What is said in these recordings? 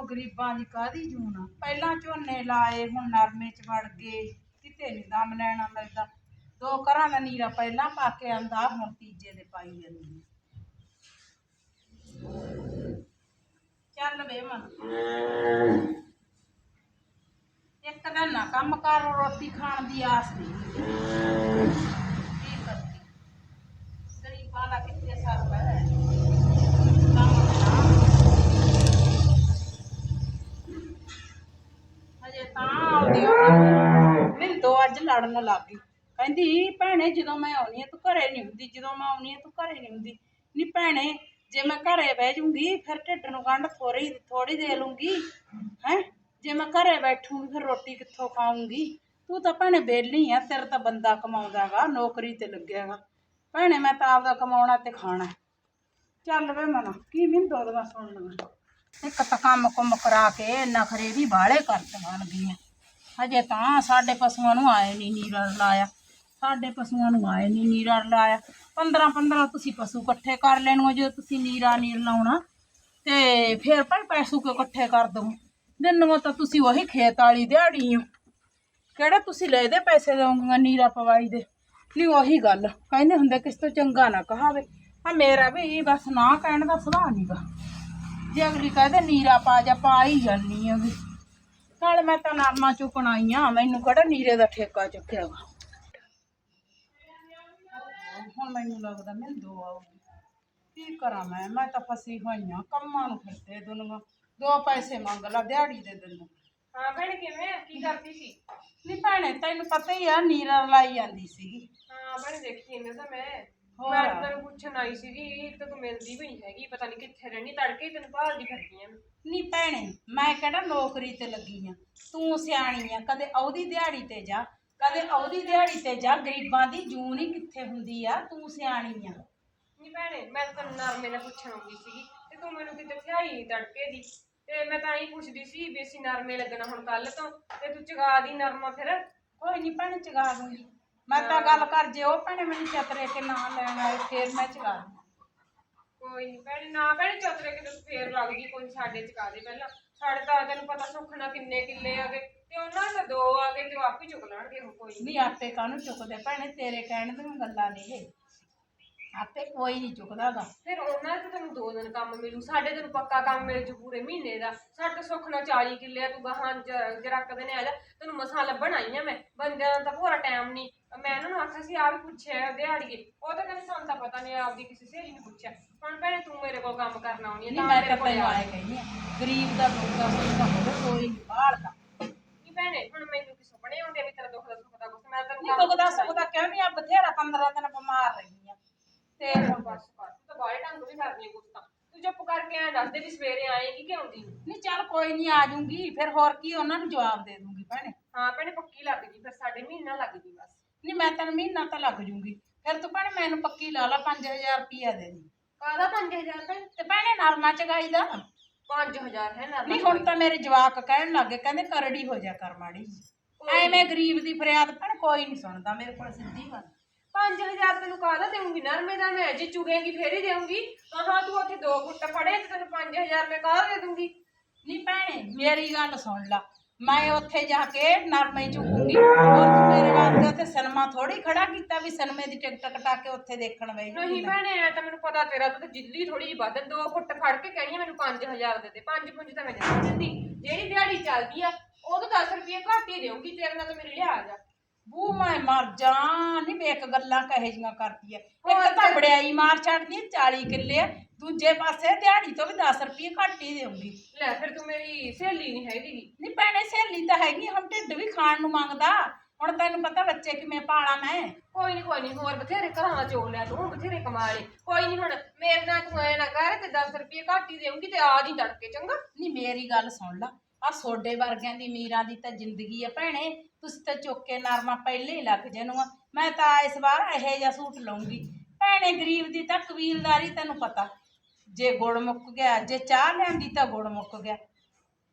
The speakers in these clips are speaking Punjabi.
ਉਹ ਗਰੀਬਾਂ ਦੀ ਕਾਦੀ ਜੂਨ ਆ? ਪਹਿਲਾਂ ਝੋਨੇ ਲਾਏ, ਹੁਣ ਨਰਮੇ ਚ ਵੜ ਗਏ। ਕਿਤੇ ਨਹੀਂ ਦਮ ਲੈਣਾ ਮਿਲਦਾ। ਦੋ ਘਰਾਂ ਦਾ ਨੀਰਾ ਪਹਿਲਾਂ ਪਾ ਕੇ ਆਂਦਾ, ਹੁਣ ਤੀਜੇ ਦੇ ਪਾਈ ਜਾਂਦੀ ਚੱਲ ਵੇ ਮਨ ਇੱਕ ਦਿਨ ਨਾ ਕੰਮ ਕਰ, ਰੋਟੀ ਖਾਣ ਦੀ ਆਸ ਨਹੀਂ ਕੀ ਕਰਦੀ ਗਰੀਬਾਂ ਦਾ ਕਿੱਥੇ ਸਰਦਾ ਹੈ ਕੰਮ ਨਾ ਹਜੇ ਤਾਂ ਆਉਂਦੀ ਮੈਨੂੰ ਦੋ ਅੱਜ ਲੜਨ ਲੱਗ ਗਈ। ਕਹਿੰਦੀ ਭੈਣੇ ਜਦੋਂ ਮੈਂ ਆਉਣੀ ਆ ਤੂੰ ਘਰੇ ਨਹੀਂ ਹੁੰਦੀ। ਜਦੋਂ ਮੈਂ ਆਉਣੀ ਆ ਤੂੰ ਘਰੇ ਨਹੀਂ ਹੁੰਦੀ। ਨਹੀਂ ਭੈਣੇ ਜੇ ਮੈਂ ਘਰੇ ਬਹਿ ਜੂੰਗੀ ਫਿਰ ਢਿੱਡ ਨੂੰ ਗੰਢ ਥੋੜੀ ਥੋੜੀ ਦੇ ਲੂੰਗੀ ਹੈ? ਜੇ ਮੈਂ ਘਰੇ ਬੈਠੂੰਗੀ ਫਿਰ ਰੋਟੀ ਕਿੱਥੋਂ ਖਾਊਂਗੀ? ਤੂੰ ਤਾਂ ਭੈਣੇ ਵਿਹਲੀ ਆ ਤੇਰਾ ਤਾਂ ਬੰਦਾ ਕਮਾਉਂਦਾਗਾ ਨੌਕਰੀ ਤੇ ਲੱਗਿਆਗਾ ਭੈਣੇ ਮੈਂ ਤਾਂ ਆਪਦਾ ਕਮਾਉਣਾ ਤੇ ਖਾਣਾ ਚੱਲ ਵੇ ਮਨਾ ਕੀ ਮੈਨੂੰ ਦੋ ਸੁਣ ਲਵਾਂ ਇੱਕ ਤਾਂ ਕੰਮ ਕੁੰਮ ਕਰਾ ਕੇ ਨਖਰੇ ਵੀ ਬਾਹਲੇ ਕਰ ਦੇਣਗੀਆਂ ਹਜੇ ਤਾਂ ਸਾਡੇ ਪਸ਼ੂਆਂ ਨੂੰ ਆਏ ਨਹੀਂ ਨੀਰਾ ਲਾਇਆ। ਸਾਡੇ ਪਸ਼ੂਆਂ ਨੂੰ ਆਏ ਨਹੀਂ ਨੀਰਾ ਲਾਇਆ। 15 15 ਤੁਸੀਂ ਪਸ਼ੂ ਇਕੱਠੇ ਕਰ ਲੈਣੋ, ਜੇ ਤੁਸੀਂ ਨੀਰਾ ਨੀਰ ਲਾਉਣਾ, ਤੇ ਫਿਰ ਭਾਈ ਪੈਸੂ ਕਿਉਂ ਇਕੱਠੇ ਕਰ ਦਊ ਦਿਨੋਂ ਤਾਂ ਤੁਸੀਂ ਉਹੀ ਖੇਤ ਵਾਲੀ ਦਿਹਾੜੀ ਹੋ। ਕਿਹੜਾ ਤੁਸੀਂ ਲੈ ਦੇ ਪੈਸੇ ਦਊਂਗਾ ਨੀਰਾ ਪਵਾਈ ਦੇ? ਨਹੀਂ ਉਹੀ ਗੱਲ। ਕਹਿੰਦੇ ਹੁੰਦੇ ਕਿਸ ਤੋਂ ਚੰਗਾ ਨਾ ਕਹਾਵੇ। ਆ ਮੇਰਾ ਵੀ ਬਸ ਨਾ ਕਹਿਣ ਦਾ ਸੁਭਾਅ ਨਹੀਂਗਾ ਜੇ ਅਗਲੀ ਕਹਦੇ ਨੀਰਾ ਪਾ ਜਾ, ਪਾ ਹੀ ਜਾਨੀ ਆ ਵੀ ਨਾਲ ਮੈਂ ਤਾਂ ਨਰਮਾ ਚੁੱਕਣ ਆਈ ਆ ਮੈਨੂੰ ਕਿਹੜਾ ਨੀਰੇ ਦਾ ਠੇਕਾ ਚੁੱਕਿਆ ਵਾ। ਹੁਣ ਮੈਨੂੰ ਲੱਗਦਾ ਮੈਂ ਦੋ ਆਉਗੀ ਕੀ ਕਰਾਂ ਮੈਂ? ਮੈਂ ਤਾਂ ਫਸੀ ਹੋਈ ਆ ਕੰਮਾਂ ਨੂੰ ਫਿਰਦੇ ਦੁਨੀਆ। ਦੋ ਪੈਸੇ ਮੰਗ ਲਾ ਦਿਹਾੜੀ ਦੇ ਦਿੰਦਾ। ਹਾਂ ਭੈਣ ਕਿਵੇਂ? ਕੀ ਕਰਦੀ ਸੀ? ਨਹੀਂ ਭੈਣੇ ਤੈਨੂੰ ਪਤਾ ਹੀ ਆ ਨੀਰਾ ਲਾਈ ਜਾਂਦੀ ਸੀਗੀ। ਹਾਂ ਭੈਣ ਦੇਖੀ ਇਹਨੇ ਤਾਂ ਮੈਂ। ਹੋਰ। ਮੈਂ ਤਾਂ ਤੈਨੂੰ ਪੁੱਛਣ ਆਈ ਸੀਗੀ ਤੇ ਤੂੰ ਮਿਲਦੀ ਵੀ ਨਹੀਂ ਹੈਗੀ ਪਤਾ ਨਹੀਂ ਕਿੱਥੇ ਰਹਿਣੀ ਤੜਕੇ ਹੀ ਤੈਨੂੰ ਭਾਲਦੀ ਫਿਰਦੀ ਆ। ਮੈਂ। ਨਹੀਂ ਭੈਣੇ ਮੈਂ ਕਿਹੜਾ ਨੌਕਰੀ ਤੇ ਲੱਗੀ ਆ? ਤੂੰ ਸਿਆਣੀ ਆ ਕਦੇ ਉਹਦੀ ਦਿਹਾੜੀ ਤੇ ਜਾ ਕਦੇ ਉਹਦੀ ਦਿਹਾੜੀ ਤੇ ਜਾ ਗਰੀਬਾਂ ਦੀ ਜੂਨ ਹੀ ਕਿੱਥੇ ਹੁੰਦੀ ਆ? ਤੂੰ ਸਿਆਣੀ ਆ। ਨਹੀਂ ਭੈਣੇ ਮੈਂ ਤਾਂ ਤੈਨੂੰ ਨਰਮੇ ਨਾਲ ਪੁੱਛਣ ਆਉਂਦੀ ਸੀਗੀ ਤੇ ਤੂੰ ਮੈਨੂੰ ਕਿਤੇ ਥਿਆਈ ਨਹੀਂ ਤੜਕੇ ਦੀ ਤੇ ਮੈਂ ਤਾਂ ਹੀ ਪੁੱਛਦੀ ਸੀ ਵੀ ਅਸੀਂ ਨਰਮੇ ਲੱਗਣਾ ਹੁਣ ਕੱਲ ਤੋਂ ਤੇ ਤੂੰ ਚਗਾ ਦੀ ਨਰਮਾ ਫਿਰ? ਕੋਈ ਨਹੀਂ ਭੈਣੇ ਚਗਾ ਦੂੰਗੀ। ਮੈਂ ਤਾਂ ਗੱਲ ਕਰ ਜੇ ਉਹ ਭੈਣੇ ਮੈਨੂੰ ਚਤਰੇ ਕੇ ਨਾਂ ਲੈਣ ਆਏ ਫੇਰ ਮੈਂ ਚਗਾ ਦੂੰ ਕੋਈ ਨਹੀਂ ਭੈਣੇ ਨਾ ਭੈਣੇ ਚਤਰੇ ਕਿਤੇ ਤੂੰ ਫੇਰ ਲੱਗ ਗਈ ਕੋਈ ਸਾਡੇ ਚਕਾ ਦੇ ਪਹਿਲਾਂ। ਸਾਡੇ ਤਾਂ ਤੈਨੂੰ ਪਤਾ ਸੁੱਖਣਾ ਕਿੰਨੇ ਕਿੱਲੇ ਆਗੇ ਤੇ ਉਹਨਾਂ ਦਾ ਦੋ ਆਗੇ ਤੇ ਉਹ ਆਪ ਹੀ ਚੁੱਕ ਲੈਣਗੇ ਹੁਣ ਕੋਈ। ਨਹੀਂ ਆਪੇ ਕਾਹਨੂੰ ਚੁੱਕਦੇ? ਭੈਣੇ ਤੇਰੇ ਕਹਿਣ ਦੀਆਂ ਗੱਲਾਂ ਨੇ ਇਹ। ਆਪੇ ਕੋਈ ਨਹੀਂ ਚੁੱਕਦਾਗਾ ਫਿਰ ਉਹਨਾਂ ਦਾ ਤਾਂ ਤੈਨੂੰ ਦੋ ਦਿਨ ਕੰਮ ਮਿਲੂ ਸਾਡੇ ਤੈਨੂੰ ਪੱਕਾ ਕੰਮ ਮਿਲ ਜੂ ਪੂਰੇ ਮਹੀਨੇ ਦਾ। ਸਾਡੇ ਤਾਂ ਸੁੱਖ ਨਾਲ 40 ਕਿੱਲੇ ਆ ਤੂੰ ਗਾਹਾਂ ਜਰਕ ਦੇ ਨੇ ਆ ਜਾ। ਤੈਨੂੰ ਮਸਾਂ ਲੱਭਣ ਆਈ ਆ ਮੈਂ ਬੰਦਿਆਂ ਦਾ ਤਾਂ ਪੂਰਾ ਟਾਈਮ ਨਹੀਂ ਮੈਂ ਇਹਨਾਂ ਨੂੰ ਆਖਿਆ ਸੀ ਆ ਵੀ ਪੁੱਛਿਆ ਦਿਹਾੜੀਏ। ਉਹ ਤਾਂ ਕਹਿੰਦੇ ਸਾਨੂੰ ਤਾਂ ਪਤਾ ਨਹੀਂ ਆਪਦੀ ਕਿਸੇ ਸਹੇਲੀ ਨੂੰ ਪੁੱਛਿਆ। ਹੁਣ ਭੈਣੇ ਤੂੰ ਮੇਰੇ ਕੋਲ ਕੰਮ ਕਰਨ ਆਉਣੀ ਹੈ ਨਹੀਂ ਮੈਂ ਤਾਂ ਆਏ ਕਹਿੰਦੀ ਆ ਗਰੀਬ ਦਾ ਦੁੱਖ ਦਾ ਸੁੱਖ ਦਾ ਹੋਵੇ ਕੋਈ ਨਹੀਂ ਬਾਹਰਦਾ ਨਹੀਂ ਭੈਣੇ ਹੁਣ ਮੈਨੂੰ ਕੀ ਸੁਪਨੇ ਆਉਂਦੇ ਵੀ ਤੇਰਾ ਦੁੱਖ ਦਾ ਸੁੱਖ ਦਾ ਕੁਛ ਮੈਂ ਤੈਨੂੰ ਨਹੀਂ ਦੁੱਖ ਦਾ ਸੁੱਖ ਦਾ ਕਿਉਂ ਨਹੀਂ ਆ? ਬਥੇਰਾ 15 ਦਿਨ ਬਿਮਾਰ ਰਹੀ ਤੇ ਬਸ ਕਰ ਤੂੰ ਤਾਂ ਬਾਹਲੇ ਢੰਗ ਵੀ ਕਰਦੀ ਹੈ ਕੁਛ ਤਾਂ। ਤੂੰ ਚੁੱਪ ਕਰਕੇ ਐਂ ਦੱਸ ਦੇ ਵੀ ਸਵੇਰੇ ਆਏਗੀ ਕਿ ਆਉਂਦੀ ਨੀ? ਨਹੀਂ ਚੱਲ ਕੋਈ ਨਹੀਂ ਆ ਜਾਊਂਗੀ ਫਿਰ ਹੋਰ ਕੀ ਉਹਨਾਂ ਨੂੰ ਜਵਾਬ ਦੇ ਦੂੰਗੀ ਭੈਣੇ। ਹਾਂ ਭੈਣੇ ਪੱਕੀ ਲੱਗ ਗਈ। ਫਿਰ ਸਾਡੇ ਮਹੀਨਾ ਲੱਗ ਗਈ ਬਸ। ਨਹੀਂ ਮੈਂ ਤੈਨੂੰ ਮਹੀਨਾ ਤਾਂ ਲੱਗ ਜੂੰਗੀ। ਫਿਰ ਤੂੰ ਭੈਣੇ ਮੈਨੂੰ ਪੱਕੀ ਲਾ ਲਾ 5000 ਰੁਪਿਆ ਦੇ ਦੀ। ਕਾਹਦਾ 5000 ਭੈਣੇ? ਤੇ ਭੈਣੇ ਨਰਮਾ ਚਗਾਈ ਦਾ। 5000 ਹੈ ਨਾ ਨਹੀਂ ਹੁਣ ਤਾਂ ਮੇਰੇ ਜਵਾਕ ਕਹਿਣ ਲੱਗੇ ਕਹਿੰਦੇ ਕਰੜੀ ਹੋ ਜਾ ਕਰ ਮਾੜੀ। ਐਵੇਂ ਗਰੀਬ ਦੀ ਫਰਿਆਦ ਭੈਣ ਕੋਈ ਨਹੀਂ ਸੁਣਦਾ ਮੇਰੇ ਕੋਲ ਸਿੱਧੀ ਗੱਲ। 5000 ਤੈਨੂੰ ਕਾਹਦਾ ਦੇਉਂਗੀ ਨਰਮੇ ਦਾ ਮੈਂ ਜੇ ਚੁਗੇਂਗੀ ਫੇਰ ਹੀ ਦੇਉਂਗੀ ਕਹਾਂ ਤੂੰ ਉੱਥੇ ਦੋ ਗੁੱਟ ਫੜੇ ਤੇ ਤੈਨੂੰ 5000 ਮੈਂ ਕਾਹ ਦੇ ਦੂੰਗੀ? ਨਹੀਂ ਭੈਣੇ ਮੇਰੀ ਗੱਲ ਸੁਣ ਲਾ। ਮੈਂ ਉੱਥੇ ਜਾ ਕੇ ਨਰਮੇ ਚੁੱਕੂੰਗੀ ਹੋਰ ਤੂੰ ਮੇਰੇ ਵਾਸਤੇ ਉੱਥੇ ਸਿਨੇਮਾ ਥੋੜੀ ਖੜਾ ਕੀਤਾ ਵੀ ਸਿਨੇਮੇ ਦੀ ਟਿਕਟ ਕਟਾ ਕੇ ਉੱਥੇ ਦੇਖਣ ਗਈ ਨਹੀਂ ਭੈਣੇ ਐ ਤਾਂ ਮੈਨੂੰ ਪਤਾ ਤੇਰਾ ਤੂੰ ਤਾਂ ਜਿੱਦਲੀ ਥੋੜੀ ਜਿਹੀ ਵੱਧ। ਦੋ ਗੁੱਟ ਫੜ ਕੇ ਕਹਿਣੀ ਮੈਨੂੰ 5000 ਦੇ ਦੇ। ਪੰਜ ਪੁੰਜ ਤਾਂ ਮੈਂ ਜਮਾ ਦਿੰਦੀ। ਜਿਹੜੀ ਦਿਹਾੜੀ ਚੱਲਦੀ ਆ ਉਹ ਤਾਂ 10 ਰੁਪਏ ਘੱਟ ਹੀ ਦੇਉਂਗੀ ਤੇਰੇ ਨਾਲ ਤਾਂ ਮੇਰੇ ਲਿਹਾਜ਼ ਆ। ਬੂ ਮੈਂ ਮਰ ਜਾ ਨਹੀਂ ਵੇਖ ਗੱਲਾਂ ਕਹੇ ਜੀਆਂ ਕਰਦੀ ਐ ਇੱਕ ਤਾਂ ਬੜਿਆਈ ਮਾਰ ਛੱਡਦੀ ਐ 40 ਕਿੱਲੇ ਦੂਜੇ ਪਾਸੇ ਦਿਹਾੜੀ ਤੋਂ ਵੀ 10 ਰੁਪਏ ਘੱਟ ਹੀ ਦੇਉਂਗੀ ਲੈ ਫਿਰ ਤੂੰ ਮੇਰੀ ਸਹੇਲੀ ਨਹੀਂ ਹੈਗੀ। ਨਹੀਂ ਭੈਣੇ ਸਹੇਲੀ ਤਾਂ ਹੈਗੀ ਹੁਣ ਢਿੱਡ ਵੀ ਖਾਣ ਨੂੰ ਮੰਗਦਾ। ਹੁਣ ਤੈਨੂੰ ਪਤਾ ਬੱਚੇ ਕਿਵੇਂ ਪਾਲਾਂ ਮੈਂ। ਕੋਈ ਨਹੀਂ ਕੋਈ ਨਹੀਂ ਹੋਰ ਬਥੇਰੇ ਘਰਾਂ ਦਾ ਚੋਲ ਲਿਆ ਤੂੰ ਬਥੇਰੇ ਕਮਾ ਲਏ। ਕੋਈ ਨਹੀਂ ਹੁਣ ਮੇਰੇ ਨਾਲ ਤੂੰ ਐ ਨਾ ਕਰ ਤੇ 10 ਰੁਪਏ ਘੱਟ ਹੀ ਦੇਉਂਗੀ ਤੇ ਆ ਜੀ ਤੜਕੇ ਚੰਗਾ? ਨਹੀਂ ਮੇਰੀ ਗੱਲ ਸੁਣ ਲਾ ਆ ਸੋਡੇ ਵਰਗਿਆਂ ਦੀ ਮੀਰਾਂ ਦੀ ਤਾਂ ਜ਼ਿੰਦਗੀ ਆ ਭੈਣੇ। ਤੁਸੀਂ ਤਾਂ ਚੁੱਕ ਨਰਮਾ ਪਹਿਲੇ ਹੀ ਲੱਗ ਜਨੂੰ ਆ। ਮੈਂ ਤਾਂ ਇਸ ਵਾਰ ਇਹੋ ਜਿਹਾ ਸੂਟ ਲਊਂਗੀ। ਭੈਣੇ ਗਰੀਬ ਦੀ ਤਾਂ ਕਬੀਲਦਾਰੀ ਤੈਨੂੰ ਪਤਾ। ਜੇ ਗੁੜ ਮੁੱਕ ਗਿਆ ਜੇ ਚਾਹ ਲਿਆਂਦੀ ਤਾਂ ਗੁੜ ਮੁੱਕ ਗਿਆ।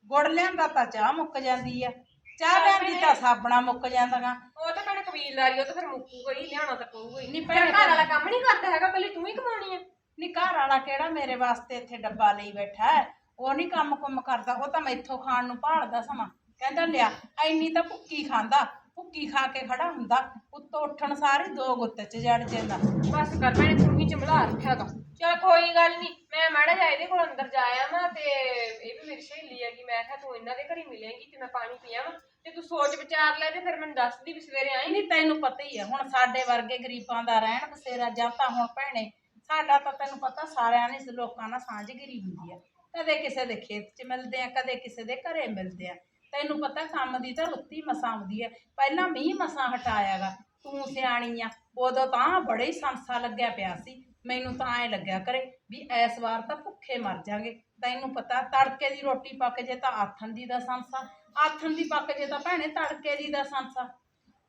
ਗੁੜ ਲਿਆਂਦਾ ਤਾਂ ਚਾਹ ਮੁੱਕ ਜਾਂਦੀ ਆ। ਚਾਹ ਲਿਆਂਦੀ ਤਾਂ ਸਾਬਣਾ ਮੁੱਕ ਜਾਂਦਾਗਾ ਉਹ ਤਾਂ ਭੈਣੇ ਕਬੀਲਦਾਰੀ ਉਹ ਤਾਂ ਫਿਰ ਮੁੱਕੂਗਾ ਹੀ ਲਿਆਉਣਾ ਤਾਂ ਪਊਗਾ ਹੀ। ਨਹੀਂ ਭੈਣੇ ਘਰ ਵਾਲਾ ਕੰਮ ਨਹੀਂ ਕਰਦਾ ਹੈਗਾ ਕੱਲੀ ਤੂੰ ਹੀ ਕਮਾਉਣੀ ਹੈ ਨੀ ਘਰ ਵਾਲਾ ਕਿਹੜਾ ਮੇਰੇ ਵਾਸਤੇ ਇੱਥੇ ਡੱਬਾ ਲਈ ਬੈਠਾ ਹੈ? ਉਹ ਨਹੀਂ ਕੰਮ ਕੁੰਮ ਕਰਦਾ ਉਹ ਤਾਂ ਮੈਥੋਂ ਖਾਣ ਨੂੰ ਭਾਲਦਾ ਸਮਾਂ। ਕਹਿੰਦਾ ਲਿਆ ਐਨੀ ਤਾਂ ਭੁੱਕੀ ਖਾਂਦਾ ਭੁੱਕੀ ਖਾ ਕੇ ਖੜਾ ਹੁੰਦਾ ਉੱਤੋਂ ਉੱਠਣ ਸਾਰੇ ਦੋ ਗੁੱਤ ਚ ਜੜ ਜਾਂਦਾ। ਬਸ ਕਰ ਭੈਣੇ ਤੂੰ ਹੀ ਚੰਬਲਾ ਰੱਖਿਆ ਤਾ। ਚਲ ਕੋਈ ਗੱਲ ਨਹੀਂ ਮੈਂ ਮਾੜਾ ਜਿਹਾ ਇਹਦੇ ਕੋਲ ਅੰਦਰ ਜਾਇਆ ਮੈਂ ਤੇ ਇਹ ਵੀ ਮੇਰੀ ਸਹੇਲੀ ਹੈਗੀ ਮੈਂ ਕਿਹਾ ਤੂੰ ਇਹਨਾਂ ਦੇ ਘਰ ਮਿਲੇਂਗੀ ਤੇ ਮੈਂ ਪਾਣੀ ਪੀਆਵਾਂ ਤੇ ਤੂੰ ਸੋਚ ਵਿਚਾਰ ਲੈ ਤੇ ਫਿਰ ਮੈਨੂੰ ਦੱਸਦੀ ਵੀ ਸਵੇਰੇ ਆਈ ਨਹੀਂ ਤੈਨੂੰ ਪਤਾ ਹੀ ਹੈ ਹੁਣ ਸਾਡੇ ਵਰਗੇ ਗਰੀਬਾਂ ਦਾ ਰਹਿਣ ਬਸੇਰਾ ਜਾਂ ਤਾਂ ਹੁਣ ਭੈਣੇ ਸਾਡਾ ਤਾਂ ਤੈਨੂੰ ਪਤਾ ਸਾਰਿਆਂ ਨੇ ਲੋਕਾਂ ਨਾਲ ਸਾਂਝਗਿਰੀ ਹੁੰਦੀ ਆ। ਕਦੇ ਕਿਸੇ ਦੇ ਖੇਤ 'ਚ ਮਿਲਦੇ ਆ ਕਦੇ ਕਿਸੇ ਦੇ ਘਰੇ ਮਿਲਦੇ ਆ। ਤੈਨੂੰ ਪਤਾ ਕੰਮ ਦੀ ਤਾਂ ਰੁੱਤੀ ਮਸਾਂ ਆਉਂਦੀ ਹੈ ਪਹਿਲਾਂ ਮੀਂਹ ਮਸਾਂ ਹਟਾਇਆਗਾ ਤੂੰ ਸਿਆਣੀ ਆ ਉਦੋਂ ਤਾਂ ਬੜੇ ਹੀ ਸੰਸਾ ਲੱਗਿਆ ਪਿਆ ਸੀ। ਮੈਨੂੰ ਤਾਂ ਐ ਲੱਗਿਆ ਕਰੇ ਵੀ ਇਸ ਵਾਰ ਤਾਂ ਭੁੱਖੇ ਮਰ ਜਾਗੇ। ਤੈਨੂੰ ਪਤਾ ਤੜਕੇ ਦੀ ਰੋਟੀ ਪੱਕ ਜੇ ਤਾਂ ਆਥਣ ਦੀ ਦਾ ਸੰਸਾ ਆਥਣ ਦੀ ਪੱਕ ਜੇ ਤਾਂ ਭੈਣੇ ਤੜਕੇ ਦੀ ਦਾ ਸੰਸਾ।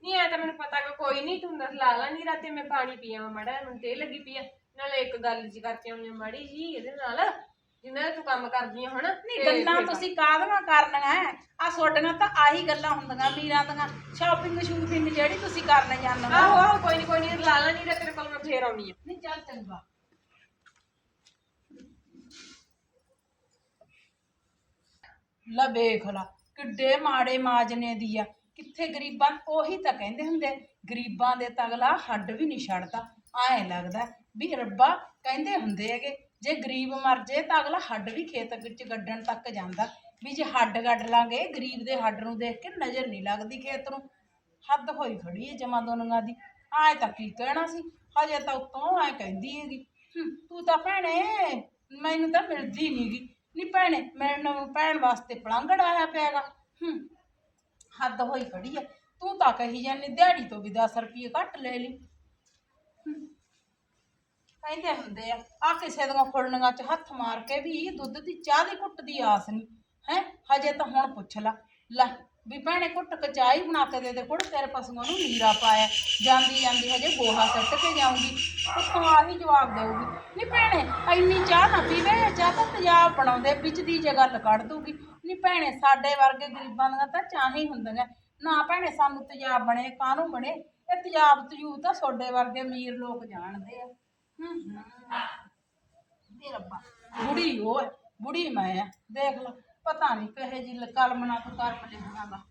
ਨਹੀਂ ਐ ਤਾਂ ਮੈਨੂੰ ਪਤਾ ਕਿ ਕੋਈ ਨਹੀਂ ਤੂੰ ਨਰ ਲਾ ਲਾ ਨਹੀਂ ਰਾਤੇ ਮੈਂ ਪਾਣੀ ਪੀਆਵਾਂ ਮਾੜਾ ਜਿਹਾ, ਮੈਨੂੰ ਤੇ ਲੱਗੀ ਪਈ ਆ ਨਾਲੇ ਇੱਕ ਗੱਲ ਜੀ ਕਰਕੇ ਆਉਣੀ ਆ ਮਾੜੀ ਜੀ ਇਹਦੇ ਨਾਲ ਜਿੰਨਾ ਤੂੰ ਕੰਮ ਕਰਦੀ ਆ ਹਨਾ? ਨਹੀਂ ਤੇ ਗੱਲਾਂ ਫਿਰ- ਤੁਸੀਂ ਕਾਹਦੀਆਂ ਕਰਨੀਆਂ ਆ ਤੁਹਾਡੀਆਂ ਤਾਂ ਆਹੀ ਗੱਲਾਂ ਹੁੰਦੀਆਂ ਵੀਰਾਂ ਦੀਆਂ। ਸ਼ਾਪਿੰਗ ਸ਼ੂਪਿੰਗ ਜਿਹੜੀ ਤੁਸੀਂ ਕਰਨ ਜਾਂਦੇ ਹੋ। ਆਹੋ ਆਹੋ ਕੋਈ ਨਹੀਂ ਕੋਈ ਨਹੀਂ ਲਾ ਲਾ ਨਹੀਂ ਤਾਂ ਤੇਰੇ ਕੋਲ ਮੈਂ ਫੇਰ ਆਉਣੀ ਆ। ਨਹੀਂ ਚੱਲ ਚੰਗਾ। ਲੈ ਵੇਖ ਲਾ ਕਿੱਡੇ ਮਾੜੇ ਮਾਜਨੇ ਦੀ ਆ। ਕਿੱਥੇ ਗਰੀਬਾਂ ਉਹੀ ਤਾਂ ਕਹਿੰਦੇ ਹੁੰਦੇ ਗਰੀਬਾਂ ਦੇ ਤਗਲਾ ਹੱਡ ਵੀ ਨਹੀਂ ਛੱਡਦਾ। ਐਂ ਲੱਗਦਾ ਵੀ ਰੱਬਾ ਕਹਿੰਦੇ ਹੁੰਦੇ ਹੈਗੇ ਜੇ ਗਰੀਬ ਮਰ ਜੇ ਤਾਂ ਅਗਲਾ ਹੱਡ ਵੀ ਖੇਤ ਵਿੱਚ ਗੱਡਣ ਤੱਕ ਜਾਂਦਾ। ਵੀ ਜੇ ਹੱਡ ਗੱਡ ਲਾਂਗੇ, ਗਰੀਬ ਦੇ ਹੱਡ ਨੂੰ ਦੇਖ ਕੇ ਨਜ਼ਰ ਨਹੀਂ ਲੱਗਦੀ ਖੇਤ ਨੂੰ। ਹੱਦ ਹੋਈ ਖੜੀ ਹੈ ਜਮਾ ਦੋਨਾਂ ਦੀ। ਆਏ ਤਾਂ ਕੀ ਕਹਿਣਾ ਸੀ? ਹਜੇ ਤਾਂ ਉੱਤੋਂ ਐ ਕਹਿੰਦੀ ਹੈਗੀ। ਤੂੰ ਤਾਂ ਭੈਣੇ, ਮੈਨੂੰ ਤਾਂ ਮਿਲਦੀ ਨਹੀਂਗੀ ਨਹੀਂ ਭੈਣੇ, ਮੇਰੇ ਨਾਲ ਭੈਣ ਵਾਸਤੇ ਪਲੰਗੜ ਆਇਆ ਪਿਆਗਾ। ਹੂੰ, ਹੱਦ ਹੋਈ ਖੜੀ ਹੈ ਤੂੰ ਤਾਂ ਕਹੀ ਜਾਂਦੀ ਦਿਹਾੜੀ ਤੋਂ ਵੀ 10 ਰੁਪਏ ਘੱਟ ਲੈ ਲਈ। ਕਹਿੰਦੇ ਹੁੰਦੇ ਆ ਆ ਕਿਸੇ ਦੀਆਂ ਫੁੱਲਣੀਆਂ 'ਚ ਹੱਥ ਮਾਰ ਕੇ ਵੀ ਦੁੱਧ ਦੀ ਚਾਹ ਦੀ ਘੁੱਟ ਦੀ ਆਸ ਨਹੀਂ ਹੈ? ਹਜੇ ਤਾਂ ਹੁਣ ਪੁੱਛ ਲਾ। ਲੈ, ਵੀ ਭੈਣੇ ਘੁੱਟ ਕੇ ਚਾਹ ਹੀ ਬਣਾ ਕੇ ਦੇ ਦੇ ਕੁੜ ਤੇਰੇ ਪਸ਼ੂਆਂ ਨੂੰ ਨੀਰਾ ਪਾਇਆ। ਜਾਂਦੀ ਜਾਂਦੀ ਹਜੇ ਗੋਹਾ ਸੱਟ ਕੇ ਜਾਊਗੀ, ਉੱਤੋਂ ਆਹੀ ਜਵਾਬ ਦੇਊਗੀ। ਨਹੀਂ ਭੈਣੇ, ਇੰਨੀ ਚਾਹ ਨਾ ਪੀਵੇ, ਚਾਹ ਤਾਂ ਤੇਜ਼ਾਬ ਬਣਾਉਂਦੇ, ਵਿੱਚ ਦੀ ਜੇ ਗੱਲ ਕੱਢ ਦੂਗੀ ਨਹੀਂ ਭੈਣੇ, ਸਾਡੇ ਵਰਗੇ ਗਰੀਬਾਂ ਦੀਆਂ ਤਾਂ ਚਾਹ ਹੀ ਹੁੰਦੀਆਂ। ਨਾ ਭੈਣੇ, ਸਾਨੂੰ ਤੇਜ਼ਾਬ ਬਣੇ, ਕਾਹਨੂੰ ਬਣੇ? ਇਹ ਤੇਜ਼ਾਬ ਤਜੂਬ ਤਾਂ ਤੁਹਾਡੇ ਵਰਗੇ ਅਮੀਰ ਲੋਕ ਜਾਣਦੇ ਆ। ਹੂੰ ਹੂੰ ਇਹ ਰੱਬਾ ਬੁੜੀ ਉਹ ਹੈ ਬੁੜੀ ਮੈਂ ਆ ਦੇਖ ਲਓ ਪਤਾ ਨਹੀਂ ਕਿਹੇ ਜੀ ਕਲਮਨਾ ਤੋਂ ਕਰਮ ਲਿਖਣਾ ਦਾ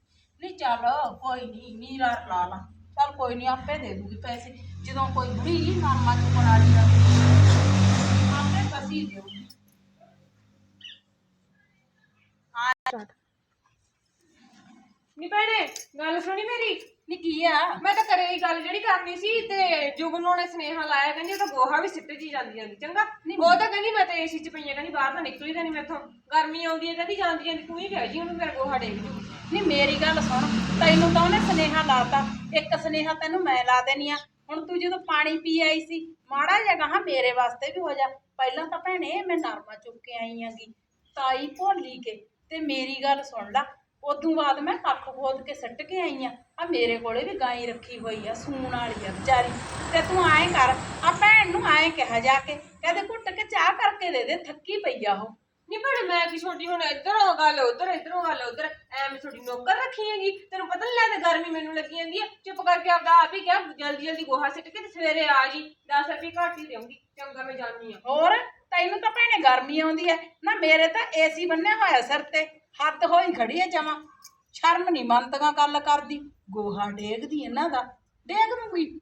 ਨਹੀਂ ਚੱਲ ਕੋਈ ਨਹੀਂ ਨੀਰਾ ਲਾ ਲਾ। ਚੱਲ ਕੋਈ ਨਹੀਂ ਆਪੇ ਦੇ ਦੂਗੀ ਪੈਸੇ। ਜਦੋਂ ਕੋਈ ਬੁੜੀ ਨਾਮਾ ਚੁੱਕਣ ਵਾਲੀ ਆ ਆਪੇ ਕਸੀ ਦੇਊਗੀ। ਨਹੀਂ ਭੈਣੇ ਗੱਲ ਸੁਣੀ ਮੇਰੀ? ਨਹੀਂ ਕੀ ਆ? ਮੈਂ ਤਾਂ ਕਰੇ ਹੀ ਗੱਲ ਜਿਹੜੀ ਕਰਨੀ ਸੀ ਤੇ ਜੁਗਨ ਨੂੰ ਸੁਨੇਹਾ ਲਾਇਆ ਕਹਿੰਦੀ ਉਹ ਤਾਂ ਗੋਹਾ ਵੀ ਸਿੱਟ ਜੀ ਜਾਂਦੀ ਜਾਂਦੀ ਚੰਗਾ? ਉਹ ਤਾਂ ਕਹਿੰਦੀ ਮੈਂ ਤਾਂ ਏਸੀ ਚ ਪਈਆਂ ਕਹਿੰਦੀ ਬਾਹਰ ਤਾਂ ਨਿਕਲੀ ਤਾਂ ਨਹੀਂ ਮੈਥੋਂ ਗਰਮੀ ਆਉਂਦੀ ਹੈ ਕਹਿੰਦੀ ਜਾਂਦੀ ਜਾਂਦੀ ਤੂੰ ਹੀ ਕਹਿ ਜੀ ਉਹਨੂੰ ਮੇਰਾ ਗੋਹਾ ਡੇਗ ਜੂ। ਨਹੀਂ ਮੇਰੀ ਗੱਲ ਸੁਣ ਤੈਨੂੰ ਤਾਂ ਉਹਨੇ ਸੁਨੇਹਾ ਲਾਤਾ। ਇੱਕ ਸੁਨੇਹਾ ਤੈਨੂੰ ਮੈਂ ਲਾ ਦੇਣੀ ਆ। ਹੁਣ ਤੂੰ ਜਦੋਂ ਪਾਣੀ ਪੀ ਆਈ ਸੀ ਮਾੜਾ ਜਿਹਾ ਕਹਾ ਮੇਰੇ ਵਾਸਤੇ ਵੀ ਹੋ ਜਾ। ਪਹਿਲਾਂ ਤਾਂ ਭੈਣੇ ਮੈਂ ਨਰਮਾ ਚੁੱਕ ਕੇ ਆਈ ਆਂਗੀ ਤਾਈ ਭੋਲੀ ਕੇ ਤੇ ਮੇਰੀ ਗੱਲ ਸੁਣ ਲਾ ਉਦੋਂ ਬਾਅਦ ਮੈਂ ਕੱਖ ਖੋਦ ਕੇ ਸੱਟ ਕੇ ਆਈ ਆ। ਆ ਮੇਰੇ ਕੋਲੇ ਵੀ ਗਾਈ ਰੱਖੀ ਹੋਈ ਆ, ਸੂਣ ਵਾਲੀ ਆ ਵਿਚਾਰੀ। ਤੇ ਤੂੰ ਐਂ ਕਰ, ਆ ਭੈਣ ਨੂੰ ਐਂ ਕਿਹਾ ਜਾ ਕੇ, ਕਹਿੰਦੇ ਘੁੱਟ ਕੇ ਚਾਹ ਕਰਕੇ ਦੇ ਦੇ, ਥੱਕੀ ਪਈ ਆ ਉਹ। ਨਹੀਂ ਭੈਣੇ, ਮੈਂ ਕੀ ਛੋਟੀ, ਹੁਣ ਇੱਧਰੋਂ ਗੱਲ, ਉੱਧਰ, ਇੱਧਰੋਂ ਗੱਲ, ਉੱਧਰ। ਐਵੇਂ ਥੋੜੀ ਨੌਕਰ ਰੱਖੀ ਹੈਗੀ। ਤੈਨੂੰ ਪਤਾ ਨਹੀਂ ਲੱਗਦਾ ਗਰਮੀ ਮੈਨੂੰ ਲੱਗੀ ਜਾਂਦੀ ਹੈ ਚੁੱਪ ਕਰਕੇ ਆਪਦਾ ਆਪ ਹੀ ਕਿਹਾ, ਜਲਦੀ ਜਲਦੀ ਗੋਹਾ ਸਿੱਟ ਕੇ ਤੇ ਸਵੇਰੇ ਆ ਜੀ। 10 ਰੁਪਏ ਘੱਟ ਹੀ ਦੇਵਾਂਗੀ ਚੰਗਾ ਮੈਂ ਜਾਣੀ ਆ। ਹੋਰ, ਤੈਨੂੰ ਤਾਂ ਭੈਣੇ ਗਰਮੀ ਆਉਂਦੀ ਹੈ ਨਾ ਮੇਰੇ ਤਾਂ ਏਸੀ ਬੰਨਿਆ ਹੋਇਆ ਸਿਰ ਤੇ। ਹੱਥ ਹੋਈ ਖੜੀ ਹੈ ਜਮਾ। ਸ਼ਰਮ ਨਹੀਂ ਮੰਨਦੀਆਂ ਗੱਲ ਕਰਦੀ। ਗੋਹਾ ਡੇਗਦੀ ਇਹਨਾਂ ਦਾ। ਡੇਗ ਨੂੰ ਵੀ